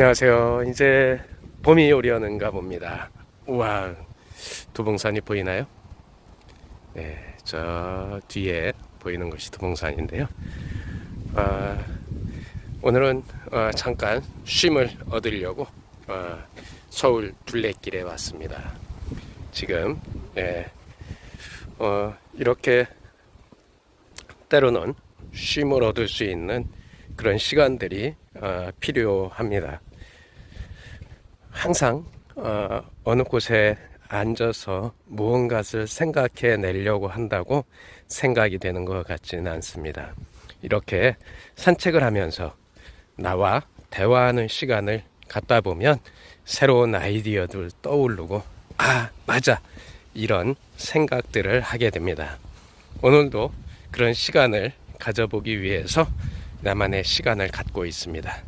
안녕하세요. 이제 봄이 오려는가 봅니다. 우와, 두봉산이 보이나요? 네, 저 뒤에 보이는 것이 두봉산인데요. 아, 오늘은 어, 잠깐 쉼을 얻으려고 어, 서울 둘레길에 왔습니다. 지금 예, 어, 이렇게 때로는 쉼을 얻을 수 있는 그런 시간들이 어, 필요합니다. 항상 어, 어느 곳에 앉아서 무언가를 생각해 내려고 한다고 생각이 되는 것 같지는 않습니다. 이렇게 산책을 하면서 나와 대화하는 시간을 갖다 보면 새로운 아이디어들 떠오르고 아 맞아 이런 생각들을 하게 됩니다. 오늘도 그런 시간을 가져보기 위해서 나만의 시간을 갖고 있습니다.